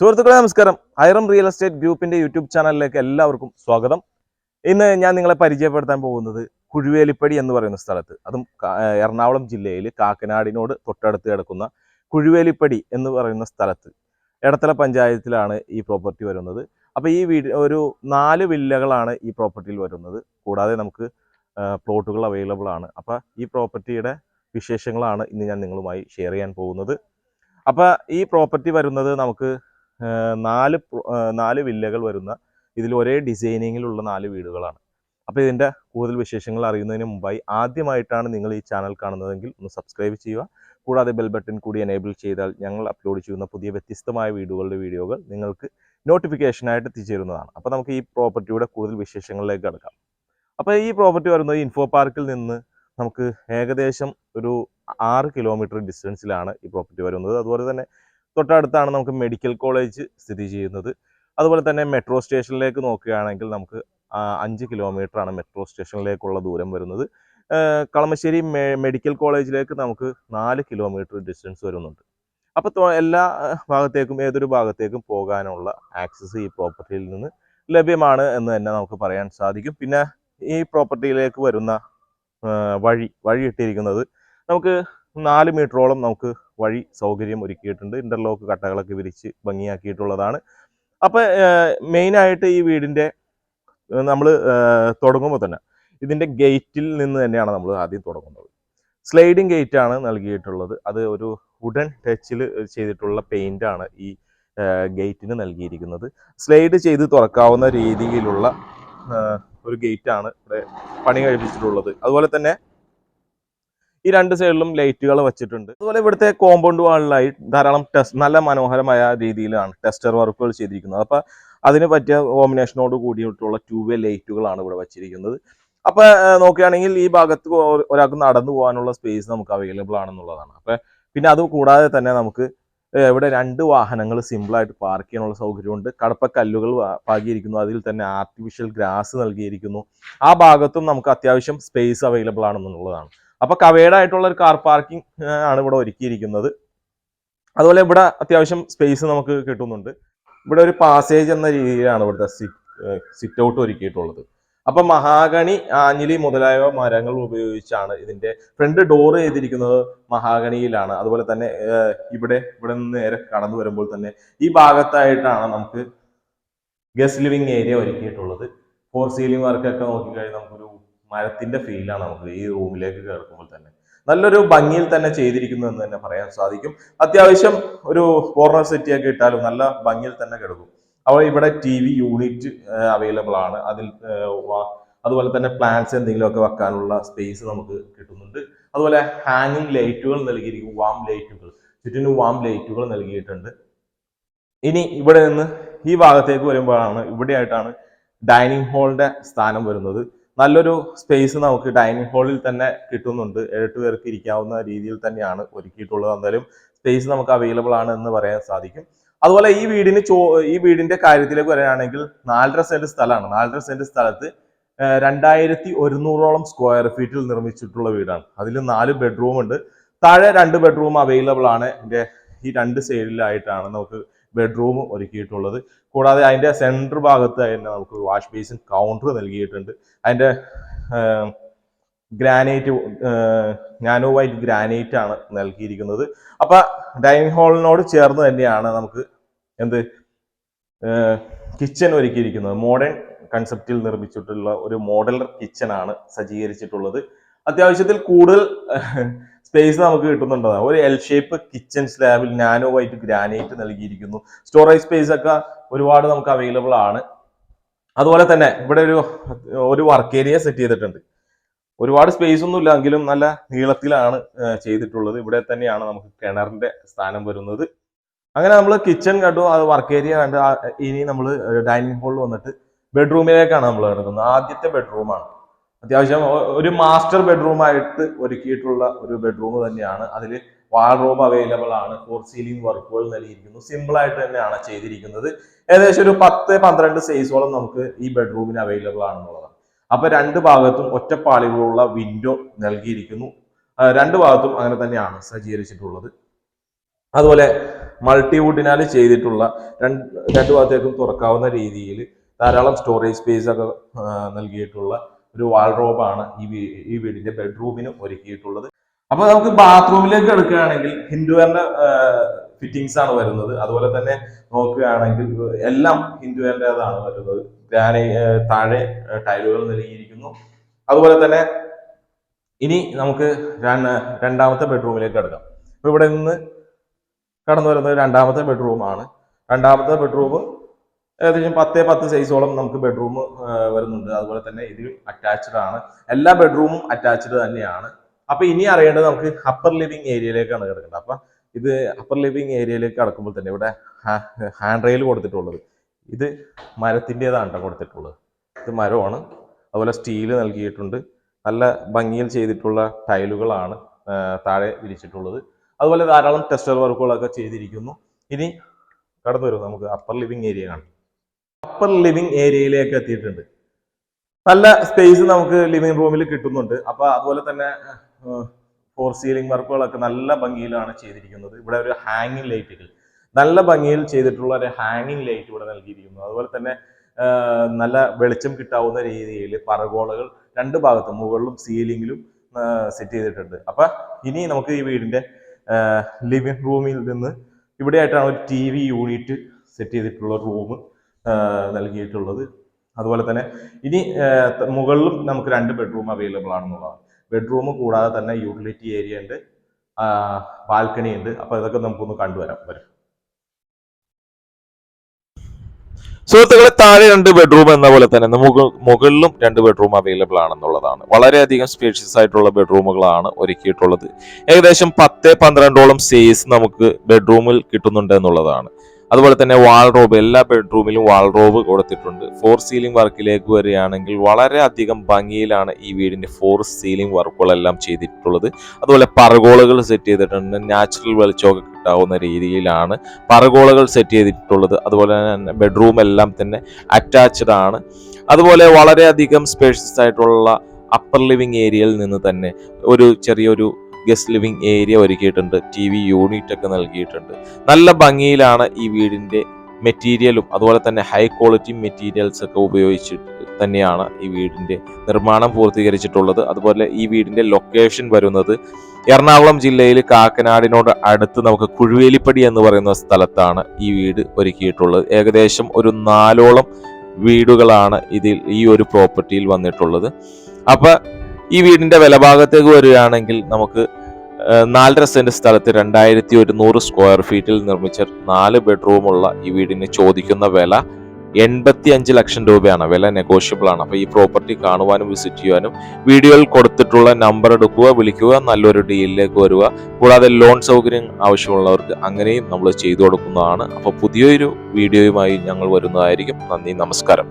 സുഹൃത്തുക്കളെ നമസ്കാരം. ഐറം real estate ഗ്രൂപ്പിന്റെ യൂട്യൂബ് ചാനലിലേക്ക് എല്ലാവർക്കും സ്വാഗതം. ഇന്ന് ഞാൻ നിങ്ങളെ പരിചയപ്പെടുത്താൻ പോകുന്നത് കുഴുവേലിപ്പടി എന്ന് പറയുന്ന സ്ഥലത്ത്. അതും എറണാകുളം ജില്ലയിൽ കാക്കനാടിനോട് തൊട്ടടുത്ത് കിടക്കുന്ന കുഴുവേലിപ്പടി എന്ന് പറയുന്ന സ്ഥലത്ത് ഇടത്തല പഞ്ചായത്തിലാണ് ഈ പ്രോപ്പർട്ടി വരുന്നത്. അപ്പോൾ ഈ വീട് ഒരു നാല് വില്ലകളാണ് ഈ പ്രോപ്പർട്ടിയിൽ വരുന്നത്. കൂടാതെ നമുക്ക് പ്ലോട്ടുകൾ അവൈലബിൾ ആണ്. അപ്പോൾ ഈ പ്രോപ്പർട്ടിയുടെ വിശേഷങ്ങളാണ് ഇന്ന് ഞാൻ നിങ്ങളുമായി ഷെയർ ചെയ്യാൻ പോകുന്നത്. അപ്പോൾ ഈ പ്രോപ്പർട്ടി വരുന്നത് നമുക്ക് നാല് നാല് വില്ലകൾ വരുന്ന ഇതിൽ ഒരേ ഡിസൈനിങ്ങിലുള്ള നാല് വീടുകളാണ്. അപ്പോൾ ഇതിന്റെ കൂടുതൽ വിശേഷങ്ങൾ അറിയുന്നതിന് മുമ്പായി ആദ്യമായിട്ടാണ് നിങ്ങൾ ഈ ചാനൽ കാണുന്നതെങ്കിൽ ഒന്ന് സബ്സ്ക്രൈബ് ചെയ്യുക. കൂടാതെ ബെൽ ബട്ടൺ കൂടി എനേബിൾ ചെയ്താൽ ഞങ്ങൾ അപ്ലോഡ് ചെയ്യുന്ന പുതിയ വ്യത്യസ്തമായ വീഡിയോകളുടെ വീഡിയോകൾ നിങ്ങൾക്ക് നോട്ടിഫിക്കേഷനായിട്ട് എത്തിച്ചേരുന്നതാണ്. അപ്പോൾ നമുക്ക് ഈ പ്രോപ്പർട്ടിയുടെ കൂടുതൽ വിശേഷങ്ങളിലേക്ക് കിടക്കാം. അപ്പോൾ ഈ പ്രോപ്പർട്ടി വരുന്നത് ഇൻഫോ പാർക്കിൽ നിന്ന് നമുക്ക് ഏകദേശം ഒരു ആറ് കിലോമീറ്റർ ഡിസ്റ്റൻസിലാണ് ഈ പ്രോപ്പർട്ടി വരുന്നത്. അതുപോലെ തന്നെ തൊട്ടടുത്താണ് നമുക്ക് മെഡിക്കൽ കോളേജ് സ്ഥിതി ചെയ്യുന്നത്. അതുപോലെ തന്നെ മെട്രോ സ്റ്റേഷനിലേക്ക് നോക്കുകയാണെങ്കിൽ നമുക്ക് അഞ്ച് കിലോമീറ്റർ ആണ് മെട്രോ സ്റ്റേഷനിലേക്കുള്ള ദൂരം വരുന്നത്. കളമശ്ശേരി മെഡിക്കൽ കോളേജിലേക്ക് നമുക്ക് നാല് കിലോമീറ്റർ ഡിസ്റ്റൻസ് വരുന്നുണ്ട്. അപ്പോൾ എല്ലാ ഭാഗത്തേക്കും ഏതൊരു ഭാഗത്തേക്കും പോകാനുള്ള ആക്സസ് ഈ പ്രോപ്പർട്ടിയിൽ നിന്ന് ലഭ്യമാണ് എന്ന് തന്നെ നമുക്ക് പറയാൻ സാധിക്കും. പിന്നെ ഈ പ്രോപ്പർട്ടിയിലേക്ക് വരുന്ന വഴി വഴി ഇട്ടിരിക്കുന്നത് നമുക്ക് നാല് മീറ്ററോളം നമുക്ക് വഴി സൗകര്യം ഒരുക്കിയിട്ടുണ്ട്. ഇന്റർലോക്ക് കട്ടകളൊക്കെ വിരിച്ച് ഭംഗിയാക്കിയിട്ടുള്ളതാണ്. അപ്പോൾ മെയിനായിട്ട് ഈ വീടിന്റെ നമ്മൾ തുടങ്ങുമ്പോൾ തന്നെ ഇതിന്റെ ഗേറ്റിൽ നിന്ന് തന്നെയാണ് നമ്മൾ ആദ്യം തുടങ്ങുന്നത്. സ്ലൈഡിങ് ഗേറ്റ് ആണ് നൽകിയിട്ടുള്ളത്. അത് ഒരു വുഡൻ ടച്ചിൽ ചെയ്തിട്ടുള്ള പെയിന്റ് ആണ് ഈ ഗേറ്റിന് നൽകിയിരിക്കുന്നത്. സ്ലൈഡ് ചെയ്ത് തുറക്കാവുന്ന രീതിയിലുള്ള ഒരു ഗേറ്റ് ആണ് ഇവിടെ പണി കഴിപ്പിച്ചിട്ടുള്ളത്. അതുപോലെ തന്നെ ഈ രണ്ട് സൈഡിലും ലൈറ്റുകൾ വെച്ചിട്ടുണ്ട്. അതുപോലെ ഇവിടുത്തെ കോമ്പൗണ്ട് വാളിലായി ധാരാളം ടെസ്റ്റ് നല്ല മനോഹരമായ രീതിയിലാണ് ടെസ്റ്റർ വർക്കുകൾ ചെയ്തിരിക്കുന്നത്. അപ്പൊ അതിന് പറ്റിയ കോമ്പിനേഷനോട് കൂടിയിട്ടുള്ള ടൂ വേ ലൈറ്റുകളാണ് ഇവിടെ വെച്ചിരിക്കുന്നത്. അപ്പൊ ഏർ നോക്കുകയാണെങ്കിൽ ഈ ഭാഗത്ത് ഒരാൾക്ക് നടന്നു പോകാനുള്ള സ്പേസ് നമുക്ക് അവൈലബിൾ ആണെന്നുള്ളതാണ്. അപ്പൊ പിന്നെ അത് കൂടാതെ തന്നെ നമുക്ക് ഇവിടെ രണ്ട് വാഹനങ്ങൾ സിമ്പിളായിട്ട് പാർക്ക് ചെയ്യാനുള്ള സൗകര്യമുണ്ട്. കടപ്പക്കല്ലുകൾ കല്ലുകൾ പാകിയിരിക്കുന്നു. അതിൽ തന്നെ ആർട്ടിഫിഷ്യൽ ഗ്രാസ് നൽകിയിരിക്കുന്നു. ആ ഭാഗത്തും നമുക്ക് അത്യാവശ്യം സ്പേസ് അവൈലബിൾ ആണെന്നുള്ളതാണ്. അപ്പോൾ കവേഡ് ആയിട്ടുള്ള ഒരു കാർ പാർക്കിംഗ് ആണ് ഇവിടെ ഒരുക്കിയിരിക്കുന്നത്. അതുപോലെ ഇവിടെ അത്യാവശ്യം സ്പേസ് നമുക്ക് കിട്ടുന്നുണ്ട്. ഇവിടെ ഒരു പാസേജ് എന്ന രീതിയിലാണ് ഇവിടുത്തെ സിറ്റ് ഔട്ട് ഒരുക്കിയിട്ടുള്ളത്. അപ്പൊ മഹാഗണി ആഞ്ഞിലി മുതലായവ മരങ്ങൾ ഉപയോഗിച്ചാണ് ഇതിന്റെ ഫ്രണ്ട് ഡോർ ചെയ്തിരിക്കുന്നത് മഹാഗണിയിലാണ്. അതുപോലെ തന്നെ ഇവിടെ ഇവിടെ നിന്ന് നേരെ കടന്നു വരുമ്പോൾ തന്നെ ഈ ഭാഗത്തായിട്ടാണ് നമുക്ക് ഗസ്റ്റ് ലിവിംഗ് ഏരിയ ഒരുക്കിയിട്ടുള്ളത്. ഫോർ സീലിംഗ് വർക്കൊക്കെ നോക്കിക്കഴിഞ്ഞാൽ നമുക്കൊരു മരത്തിന്റെ ഫീലാണ് നമുക്ക് ഈ റൂമിലേക്ക് കേൾക്കുമ്പോൾ തന്നെ. നല്ലൊരു ഭംഗിയിൽ തന്നെ ചെയ്തിരിക്കുന്നു എന്ന് തന്നെ പറയാൻ സാധിക്കും. അത്യാവശ്യം ഒരു കോർണർ സെറ്റിയൊക്കെ ഇട്ടാലും നല്ല ഭംഗിയിൽ തന്നെ കിടക്കും. അപ്പോൾ ഇവിടെ ടി വി യൂണിറ്റ് അവൈലബിൾ ആണ്. അതിൽ അതുപോലെ തന്നെ പ്ലാന്റ്സ് എന്തെങ്കിലുമൊക്കെ വെക്കാനുള്ള സ്പേസ് നമുക്ക് കിട്ടുന്നുണ്ട്. അതുപോലെ ഹാങ്ങിങ് ലൈറ്റുകൾ നൽകിയിരിക്കും വാം ലൈറ്റുകൾ ചുറ്റിനും വാം ലൈറ്റുകൾ നൽകിയിട്ടുണ്ട്. ഇനി ഇവിടെ നിന്ന് ഈ ഭാഗത്തേക്ക് വരുമ്പോഴാണ് ഇവിടെയായിട്ടാണ് ഡൈനിങ് ഹാളിന്റെ സ്ഥാനം വരുന്നത്. നല്ലൊരു സ്പേസ് നമുക്ക് ഡൈനിങ് ഹാളിൽ തന്നെ കിട്ടുന്നുണ്ട്. എട്ട് പേർക്ക് ഇരിക്കാവുന്ന രീതിയിൽ തന്നെയാണ് ഒരുക്കിയിട്ടുള്ളത്. എന്തായാലും സ്പേസ് നമുക്ക് അവൈലബിൾ ആണ് എന്ന് പറയാൻ സാധിക്കും. അതുപോലെ ഈ വീടിന് ചോ ഈ വീടിന്റെ കാര്യത്തിലേക്ക് വരികയാണെങ്കിൽ നാലര സെന്റ് സ്ഥലമാണ്. നാലര സെന്റ് സ്ഥലത്ത് രണ്ടായിരത്തി ഒരുന്നൂറോളം സ്ക്വയർ ഫീറ്റിൽ നിർമ്മിച്ചിട്ടുള്ള വീടാണ്. അതിൽ നാല് ബെഡ്റൂം ഉണ്ട്. താഴെ രണ്ട് ബെഡ്റൂം അവൈലബിൾ ആണ്. ഇതിന്റെ ഈ രണ്ട് സൈഡിലായിട്ടാണ് നമുക്ക് ബെഡ്റൂം ഒരുക്കിയിട്ടുള്ളത്. കൂടാതെ അതിന്റെ സെന്റർ ഭാഗത്ത് തന്നെ നമുക്ക് വാഷ് ബേസിൻ കൗണ്ടർ നൽകിയിട്ടുണ്ട്. അതിന്റെ ഗ്രാനൈറ്റ് നാനോ വൈറ്റ് ഗ്രാനൈറ്റ് ആണ് നൽകിയിരിക്കുന്നത്. അപ്പൊ ഡൈനിങ് ഹാളിനോട് ചേർന്ന് തന്നെയാണ് നമുക്ക് എന്ത് കിച്ചൺ ഒരുക്കിയിരിക്കുന്നത്. മോഡേൺ കൺസെപ്റ്റിൽ നിർമ്മിച്ചിട്ടുള്ള ഒരു മോഡലർ കിച്ചൺ ആണ് സജ്ജീകരിച്ചിട്ടുള്ളത്. അത്യാവശ്യത്തിൽ കൂടുതൽ സ്പേസ് നമുക്ക് കിട്ടുന്നുണ്ടോ ഒരു എൽ ഷേപ്പ് കിച്ചൺ സ്ലാബിൽ നാനോ വൈറ്റ് ഗ്രാനൈറ്റ് നൽകിയിരിക്കുന്നു. സ്റ്റോറേജ് സ്പേസ് ഒക്കെ ഒരുപാട് നമുക്ക് അവൈലബിൾ ആണ്. അതുപോലെ തന്നെ ഇവിടെ ഒരു ഒരു വർക്ക് ഏരിയ സെറ്റ് ചെയ്തിട്ടുണ്ട്. ഒരുപാട് സ്പേസ് ഒന്നും ഇല്ലെങ്കിലും നല്ല നീളത്തിലാണ് ചെയ്തിട്ടുള്ളത്. ഇവിടെ തന്നെയാണ് നമുക്ക് കിണറിന്റെ സ്ഥാനം വരുന്നത്. അങ്ങനെ നമ്മൾ കിച്ചൺ കണ്ടു അത് വർക്ക് ഏരിയ കണ്ടു ഇനി നമ്മൾ ഡൈനിങ് ഹാളിൽ വന്നിട്ട് ബെഡ്റൂമിലേക്കാണ് നമ്മൾ കിടക്കുന്നത്. ആദ്യത്തെ ബെഡ്റൂമാണ് അത്യാവശ്യം ഒരു മാസ്റ്റർ ബെഡ്റൂം ആയിട്ട് ഒരുക്കിയിട്ടുള്ള ഒരു ബെഡ്റൂം തന്നെയാണ്. അതിൽ വാൾറൂം അവൈലബിൾ ആണ് ഫോർ സീലിംഗ് വർക്കുകൾ നൽകിയിരിക്കുന്നു. സിമ്പിൾ ആയിട്ട് തന്നെയാണ് ചെയ്തിരിക്കുന്നത്. ഏകദേശം ഒരു പത്ത് പന്ത്രണ്ട് സൈസോളം നമുക്ക് ഈ ബെഡ്റൂമിന് അവൈലബിൾ ആണെന്നുള്ളതാണ് അപ്പൊ രണ്ട് ഭാഗത്തും ഒറ്റപ്പാളികളുള്ള വിൻഡോ നൽകിയിരിക്കുന്നു. രണ്ട് ഭാഗത്തും അങ്ങനെ തന്നെയാണ് സജ്ജീകരിച്ചിട്ടുള്ളത്. അതുപോലെ മൾട്ടിവുഡിനാൽ ചെയ്തിട്ടുള്ള രണ്ട് രണ്ട് ഭാഗത്തേക്കും തുറക്കാവുന്ന രീതിയിൽ ധാരാളം സ്റ്റോറേജ് സ്പേസ് ഒക്കെ നൽകിയിട്ടുള്ള ഒരു വാൾറോബാണ് ഈ ഈ വീടിന്റെ ബെഡ്റൂമിന് ഒരുക്കിയിട്ടുള്ളത്. അപ്പൊ നമുക്ക് ബാത്റൂമിലേക്ക് എടുക്കുകയാണെങ്കിൽ ഹിന്ദുവറിന്റെ ഫിറ്റിംഗ്സ് ആണ് വരുന്നത്. അതുപോലെ തന്നെ നോക്കുകയാണെങ്കിൽ എല്ലാം ഹിന്ദുവിന്റെതാണ് വരുന്നത്. ഗ്രാനൈ താഴെ ടൈലുകൾ നൽകിയിരിക്കുന്നു. അതുപോലെ തന്നെ ഇനി നമുക്ക് രണ്ടാമത്തെ ബെഡ്റൂമിലേക്ക് കിടക്കാം. അപ്പൊ ഇവിടെ നിന്ന് കടന്നു വരുന്നത് രണ്ടാമത്തെ ബെഡ്റൂമാണ്. രണ്ടാമത്തെ ബെഡ്റൂം ഏകദേശം പത്തേ പത്ത് സൈസോളം നമുക്ക് ബെഡ്റൂം വരുന്നുണ്ട്. അതുപോലെ തന്നെ ഇതിലും അറ്റാച്ച്ഡ് ആണ്. എല്ലാ ബെഡ്റൂമും അറ്റാച്ച്ഡ് തന്നെയാണ്. അപ്പൊ ഇനി അറിയേണ്ടത് നമുക്ക് അപ്പർ ലിവിങ് ഏരിയയിലേക്കാണ് കിടക്കേണ്ടത്. അപ്പൊ ഇത് അപ്പർ ലിവിങ് ഏരിയയിലേക്ക് കടക്കുമ്പോൾ തന്നെ ഇവിടെ ഹാൻഡ് റെയിൽ കൊടുത്തിട്ടുള്ളത്. ഇത് മരത്തിന്റെതാണ് കൊടുത്തിട്ടുള്ളത്. ഇത് മരമാണ്. അതുപോലെ സ്റ്റീൽ നൽകിയിട്ടുണ്ട്. നല്ല ഭംഗിയിൽ ചെയ്തിട്ടുള്ള ടൈലുകളാണ് താഴെ വിരിച്ചിട്ടുള്ളത്. അതുപോലെ ധാരാളം ടെസ്റ്റർ വർക്കുകളൊക്കെ ചെയ്തിരിക്കുന്നു. ഇനി കടന്നു വരും നമുക്ക് അപ്പർ ലിവിങ് ഏരിയ കാണാം. അപ്പർ ലിവിങ് ഏരിയയിലേക്ക് എത്തിയിട്ടുണ്ട്. നല്ല സ്പേസ് നമുക്ക് ലിവിങ് റൂമിൽ കിട്ടുന്നുണ്ട്. അപ്പൊ അതുപോലെ തന്നെ ഫോർ സീലിംഗ് വർക്കുകളൊക്കെ നല്ല ഭംഗിയിലാണ് ചെയ്തിരിക്കുന്നത്. ഇവിടെ ഒരു ഹാങ്ങിങ് ലൈറ്റുകൾ നല്ല ഭംഗിയിൽ ചെയ്തിട്ടുള്ള ഒരു ഹാങ്ങിങ് ലൈറ്റ് ഇവിടെ നൽകിയിരിക്കുന്നു. അതുപോലെ തന്നെ നല്ല വെളിച്ചം കിട്ടാവുന്ന രീതിയിൽ പറഗോളകൾ രണ്ട് ഭാഗത്തും മുകളിലും സീലിംഗിലും സെറ്റ് ചെയ്തിട്ടുണ്ട്. അപ്പൊ ഇനി നമുക്ക് ഈ വീടിന്റെ ലിവിംഗ് റൂമിൽ നിന്ന് ഇവിടെയായിട്ടാണ് ഒരു ടി വി യൂണിറ്റ് സെറ്റ് ചെയ്തിട്ടുള്ള റൂം നൽകിയിട്ടുള്ളത്. അതുപോലെ തന്നെ ഇനി മുകളിലും നമുക്ക് രണ്ട് ബെഡ്റൂം അവൈലബിൾ ആണെന്നുള്ളതാണ്. ബെഡ്റൂം കൂടാതെ തന്നെ യൂട്ടിലിറ്റി ഏരിയ ഉണ്ട് ബാൽക്കണി ഉണ്ട്. അപ്പൊ ഇതൊക്കെ നമുക്കൊന്ന് കണ്ടുവരാം. വരും. സുഹൃത്തുക്കളെ താഴെ രണ്ട് ബെഡ്റൂം എന്ന പോലെ തന്നെ നമുക്ക് മുകളിലും രണ്ട് ബെഡ്റൂം അവൈലബിൾ ആണെന്നുള്ളതാണ്. വളരെയധികം സ്പേഷ്യസ് ആയിട്ടുള്ള ബെഡ്റൂമുകളാണ് ഒരുക്കിയിട്ടുള്ളത്. ഏകദേശം പത്ത് പന്ത്രണ്ടോളം സേസ് നമുക്ക് ബെഡ്റൂമിൽ കിട്ടുന്നുണ്ട് എന്നുള്ളതാണ്. അതുപോലെ തന്നെ വാൾറോബ് എല്ലാ ബെഡ്റൂമിലും വാൾറോബ് കൊടുത്തിട്ടുണ്ട്. ഫോർ സീലിംഗ് വർക്കിലേക്ക് വരികയാണെങ്കിൽ വളരെ അധികം ഭംഗിയിലാണ് ഈ വീടിന്റെ ഫോർ സീലിംഗ് വർക്കുകളെല്ലാം ചെയ്തിട്ടുള്ളത്. അതുപോലെ പറഗോളുകൾ സെറ്റ് ചെയ്തിട്ടുണ്ട്. നാച്ചുറൽ വെളിച്ചമൊക്കെ കിട്ടാവുന്ന രീതിയിലാണ് പറകോളുകൾ സെറ്റ് ചെയ്തിട്ടുള്ളത്. അതുപോലെ തന്നെ ബെഡ്റൂം എല്ലാം തന്നെ അറ്റാച്ച്ഡ് ആണ്. അതുപോലെ വളരെയധികം സ്പേഷ്യസ് ആയിട്ടുള്ള അപ്പർ ലിവിങ് ഏരിയയിൽ നിന്ന് തന്നെ ഒരു ചെറിയൊരു ഗസ്റ്റ് ലിവിങ് ഏരിയ ഒരുക്കിയിട്ടുണ്ട് ടി വി യൂണിറ്റ് ഒക്കെ നൽകിയിട്ടുണ്ട്. നല്ല ഭംഗിയിലാണ് ഈ വീടിന്റെ മെറ്റീരിയലും അതുപോലെ തന്നെ ഹൈ ക്വാളിറ്റി മെറ്റീരിയൽസ് ഒക്കെ ഉപയോഗിച്ചിട്ട് തന്നെയാണ് ഈ വീടിന്റെ നിർമ്മാണം പൂർത്തീകരിച്ചിട്ടുള്ളത്. അതുപോലെ ഈ വീടിന്റെ ലൊക്കേഷൻ വരുന്നത് എറണാകുളം ജില്ലയിൽ കാക്കനാടിനോട് അടുത്ത് നമുക്ക് കുഴുവേലിപ്പടി എന്ന് പറയുന്ന സ്ഥലത്താണ് ഈ വീട് ഒരുക്കിയിട്ടുള്ളത്. ഏകദേശം ഒരു നാലോളം വീടുകളാണ് ഇതിൽ ഈ ഒരു പ്രോപ്പർട്ടിയിൽ വന്നിട്ടുള്ളത്. അപ്പൊ ഈ വീടിന്റെ വിലഭാഗത്തേക്ക് വരികയാണെങ്കിൽ നമുക്ക് നാലര സെന്റ് സ്ഥലത്ത് രണ്ടായിരത്തി ഒരുന്നൂറ് സ്ക്വയർ ഫീറ്റിൽ നിർമ്മിച്ച നാല് ബെഡ്റൂമുള്ള ഈ വീടിന് ചോദിക്കുന്ന വില എൺപത്തി അഞ്ച് ലക്ഷം രൂപയാണ്. വില നെഗോഷ്യബിൾ ആണ്. അപ്പൊ ഈ പ്രോപ്പർട്ടി കാണുവാനും വിസിറ്റ് ചെയ്യാനും വീഡിയോയിൽ കൊടുത്തിട്ടുള്ള നമ്പർ എടുക്കുക വിളിക്കുക നല്ലൊരു ഡീലിലേക്ക് വരിക. കൂടാതെ ലോൺ സൗകര്യം ആവശ്യമുള്ളവർക്ക് അങ്ങനെയും നമ്മൾ ചെയ്തു കൊടുക്കുന്നതാണ്. അപ്പോൾ പുതിയൊരു വീഡിയോയുമായി ഞങ്ങൾ വരുന്നതായിരിക്കും. നന്ദി നമസ്കാരം.